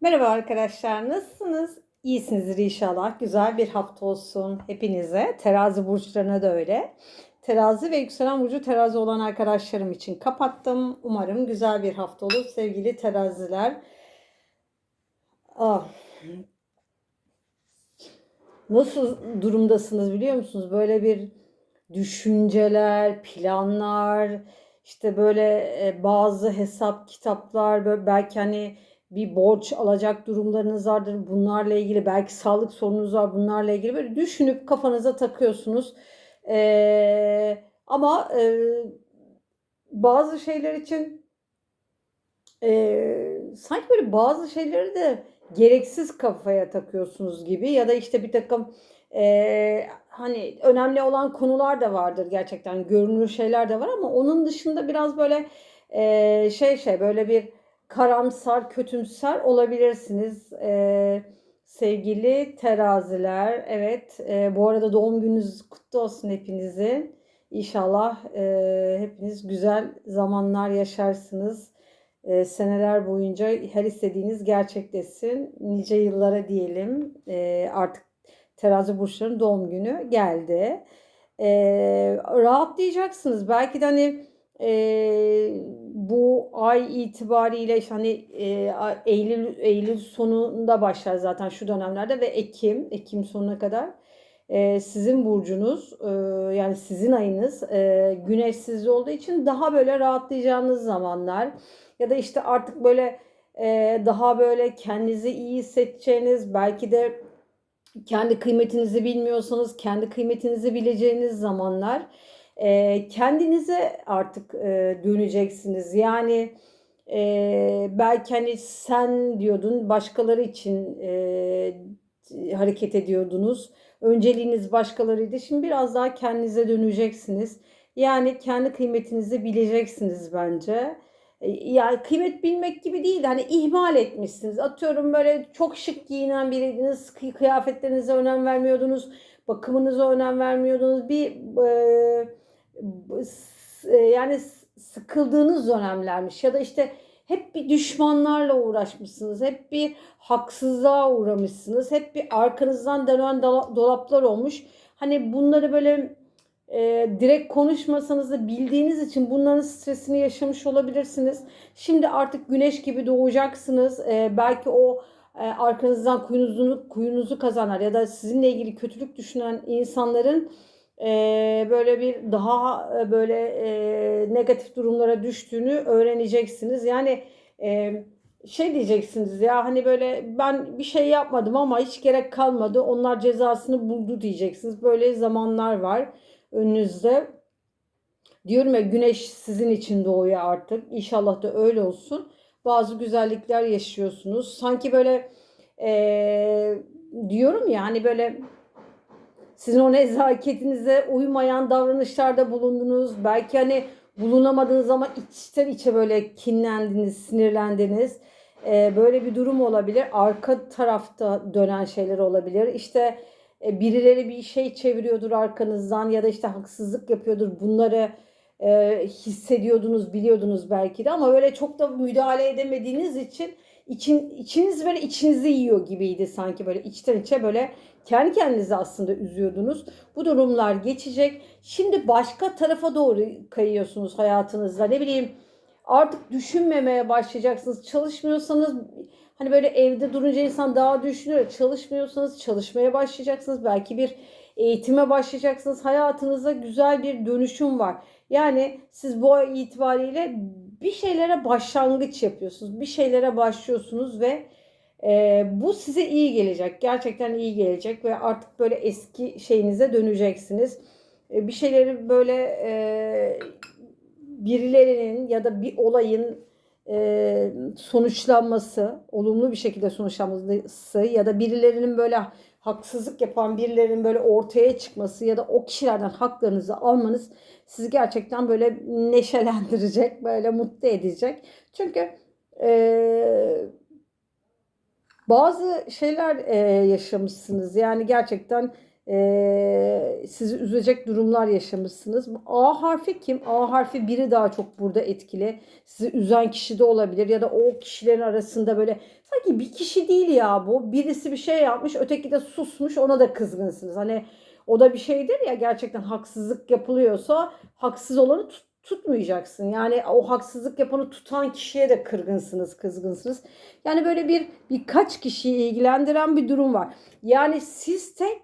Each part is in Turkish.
Merhaba arkadaşlar, nasılsınız? İyisinizdir inşallah. Güzel bir hafta olsun hepinize. Terazi burçlarına da öyle. Terazi ve yükselen burcu terazi olan arkadaşlarım için kapattım. Umarım güzel bir hafta olur sevgili teraziler. Ah. Nasıl durumdasınız biliyor musunuz? Böyle bir düşünceler, planlar, işte böyle e, bazı hesap kitaplar, böyle belki hani bir borç alacak durumlarınız vardır. Bunlarla ilgili belki sağlık sorununuz var. Bunlarla ilgili böyle düşünüp kafanıza takıyorsunuz. Ee, ama e, bazı şeyler için e, sanki böyle bazı şeyleri de gereksiz kafaya takıyorsunuz gibi ya da işte bir takım e, hani önemli olan konular da vardır gerçekten görünür şeyler de var ama onun dışında biraz böyle e, şey şey böyle bir karamsar, kötümser olabilirsiniz. Ee, sevgili teraziler, evet. E, bu arada doğum gününüz kutlu olsun hepinizin. İnşallah e, hepiniz güzel zamanlar yaşarsınız. E, seneler boyunca her istediğiniz gerçekleşsin. Nice yıllara diyelim. E, artık terazi burçlarının doğum günü geldi. E, rahatlayacaksınız. Belki de hani e, bu ay itibariyle işte hani e, Eylül Eylül sonunda başlar zaten şu dönemlerde ve Ekim Ekim sonuna kadar. E, sizin burcunuz e, yani sizin ayınız e, güneş sizde olduğu için daha böyle rahatlayacağınız zamanlar ya da işte artık böyle e, daha böyle kendinizi iyi hissedeceğiniz belki de kendi kıymetinizi bilmiyorsanız kendi kıymetinizi bileceğiniz zamanlar e, kendinize artık e, döneceksiniz. Yani e, belki hani sen diyordun başkaları için e, hareket ediyordunuz. Önceliğiniz başkalarıydı. Şimdi biraz daha kendinize döneceksiniz. Yani kendi kıymetinizi bileceksiniz bence. Yani kıymet bilmek gibi değil hani ihmal etmişsiniz. Atıyorum böyle çok şık giyinen biriydiniz. Kıyafetlerinize önem vermiyordunuz. Bakımınıza önem vermiyordunuz. Bir e, e, yani sıkıldığınız dönemlermiş ya da işte hep bir düşmanlarla uğraşmışsınız. Hep bir haksızlığa uğramışsınız. Hep bir arkanızdan dönen dolaplar olmuş. Hani bunları böyle e, direkt konuşmasanız da bildiğiniz için bunların stresini yaşamış olabilirsiniz. Şimdi artık güneş gibi doğacaksınız. E, belki o e, arkanızdan kuyunuzu, kuyunuzu kazanlar ya da sizinle ilgili kötülük düşünen insanların e, böyle bir daha böyle e, negatif durumlara düştüğünü öğreneceksiniz. Yani e, şey diyeceksiniz ya hani böyle ben bir şey yapmadım ama hiç gerek kalmadı. Onlar cezasını buldu diyeceksiniz. Böyle zamanlar var önünüzde. Diyorum ya güneş sizin için doğuyor artık. İnşallah da öyle olsun. Bazı güzellikler yaşıyorsunuz. Sanki böyle e, diyorum ya hani böyle sizin o nezaketinize uymayan davranışlarda bulundunuz. Belki hani bulunamadığınız ama içten içe böyle kinlendiniz, sinirlendiniz. Ee, böyle bir durum olabilir. Arka tarafta dönen şeyler olabilir. İşte e, birileri bir şey çeviriyordur arkanızdan ya da işte haksızlık yapıyordur. Bunları e, hissediyordunuz, biliyordunuz belki de ama böyle çok da müdahale edemediğiniz için için içiniz böyle içinizi yiyor gibiydi sanki böyle içten içe böyle kendi kendinizi aslında üzüyordunuz. Bu durumlar geçecek. Şimdi başka tarafa doğru kayıyorsunuz hayatınızda. Ne bileyim artık düşünmemeye başlayacaksınız. Çalışmıyorsanız hani böyle evde durunca insan daha düşünüyor. Çalışmıyorsanız çalışmaya başlayacaksınız. Belki bir eğitime başlayacaksınız. Hayatınıza güzel bir dönüşüm var. Yani siz bu ay itibariyle bir şeylere başlangıç yapıyorsunuz. Bir şeylere başlıyorsunuz ve e, bu size iyi gelecek. Gerçekten iyi gelecek ve artık böyle eski şeyinize döneceksiniz. E, bir şeyleri böyle e, birilerinin ya da bir olayın e, sonuçlanması, olumlu bir şekilde sonuçlanması ya da birilerinin böyle haksızlık yapan birilerinin böyle ortaya çıkması ya da o kişilerden haklarınızı almanız sizi gerçekten böyle neşelendirecek, böyle mutlu edecek. Çünkü e, bazı şeyler e, yaşamışsınız. Yani gerçekten e, sizi üzecek durumlar yaşamışsınız. A harfi kim? A harfi biri daha çok burada etkili. Sizi üzen kişi de olabilir ya da o kişilerin arasında böyle sanki bir kişi değil ya bu. Birisi bir şey yapmış, öteki de susmuş, ona da kızgınsınız. Hani o da bir şeydir ya gerçekten haksızlık yapılıyorsa haksız olanı tut- tutmayacaksın. Yani o haksızlık yapanı tutan kişiye de kırgınsınız, kızgınsınız. Yani böyle bir birkaç kişiyi ilgilendiren bir durum var. Yani siz tek,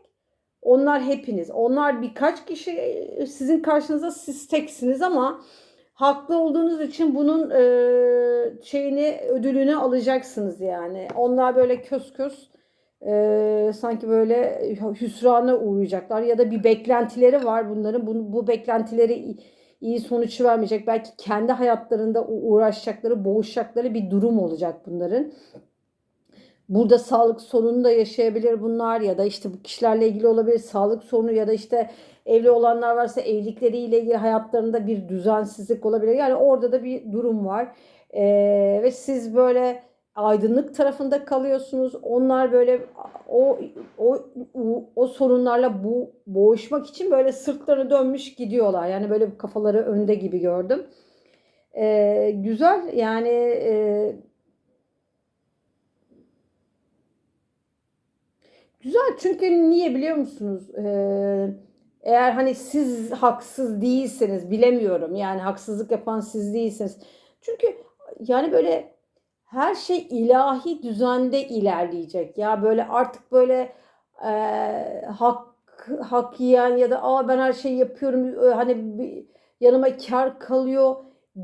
onlar hepiniz. Onlar birkaç kişi e, sizin karşınıza siz teksiniz ama haklı olduğunuz için bunun e, şeyini ödülünü alacaksınız yani. Onlar böyle kös kös e, sanki böyle hüsrana uğrayacaklar ya da bir beklentileri var bunların. Bu, bu beklentileri iyi sonuç vermeyecek. Belki kendi hayatlarında uğraşacakları, boğuşacakları bir durum olacak bunların. Burada sağlık sorunu da yaşayabilir bunlar ya da işte bu kişilerle ilgili olabilir sağlık sorunu ya da işte evli olanlar varsa evlilikleriyle ilgili hayatlarında bir düzensizlik olabilir. Yani orada da bir durum var. Ee, ve siz böyle aydınlık tarafında kalıyorsunuz. Onlar böyle o o o, o sorunlarla bu boğuşmak için böyle sırtlarını dönmüş gidiyorlar. Yani böyle kafaları önde gibi gördüm. Ee, güzel yani e, güzel çünkü niye biliyor musunuz? Ee, eğer hani siz haksız değilseniz bilemiyorum yani haksızlık yapan siz değilsiniz. Çünkü yani böyle her şey ilahi düzende ilerleyecek. Ya böyle artık böyle e, hak hak yiyen ya da aa ben her şeyi yapıyorum hani bir, yanıma kar kalıyor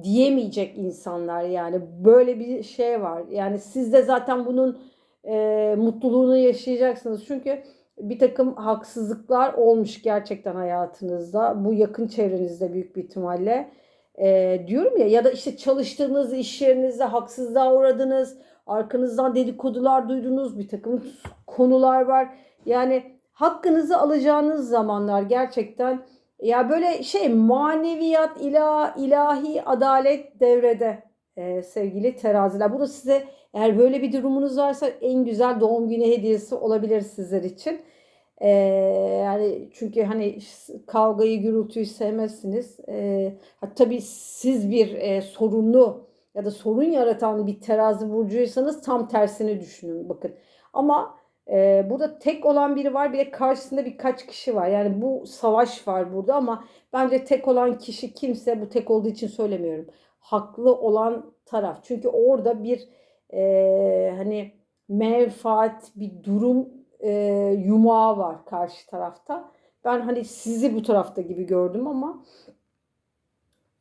diyemeyecek insanlar yani böyle bir şey var. Yani siz de zaten bunun e, mutluluğunu yaşayacaksınız. Çünkü bir takım haksızlıklar olmuş gerçekten hayatınızda. Bu yakın çevrenizde büyük bir ihtimalle. E, diyorum ya ya da işte çalıştığınız iş yerinizde haksızlığa uğradınız. Arkanızdan dedikodular duydunuz. Bir takım konular var. Yani hakkınızı alacağınız zamanlar gerçekten ya böyle şey maneviyat ilah, ilahi adalet devrede e, sevgili teraziler. Bu da size eğer böyle bir durumunuz varsa en güzel doğum günü hediyesi olabilir sizler için. Ee, yani çünkü hani kavgayı gürültüyü sevmezsiniz. Ee, tabii siz bir e, sorunlu ya da sorun yaratan bir terazi burcuysanız tam tersini düşünün bakın. Ama e, burada tek olan biri var bir de karşısında birkaç kişi var. Yani bu savaş var burada ama bence tek olan kişi kimse bu tek olduğu için söylemiyorum. Haklı olan taraf. Çünkü orada bir e, hani menfaat bir durum e, yumağı var karşı tarafta. Ben hani sizi bu tarafta gibi gördüm ama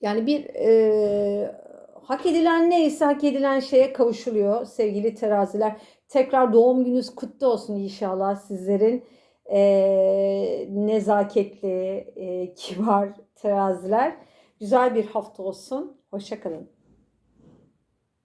yani bir e, hak edilen neyse hak edilen şeye kavuşuluyor sevgili teraziler. Tekrar doğum gününüz kutlu olsun inşallah sizlerin e, nezaketli, e, kibar teraziler. Güzel bir hafta olsun. Hoşçakalın.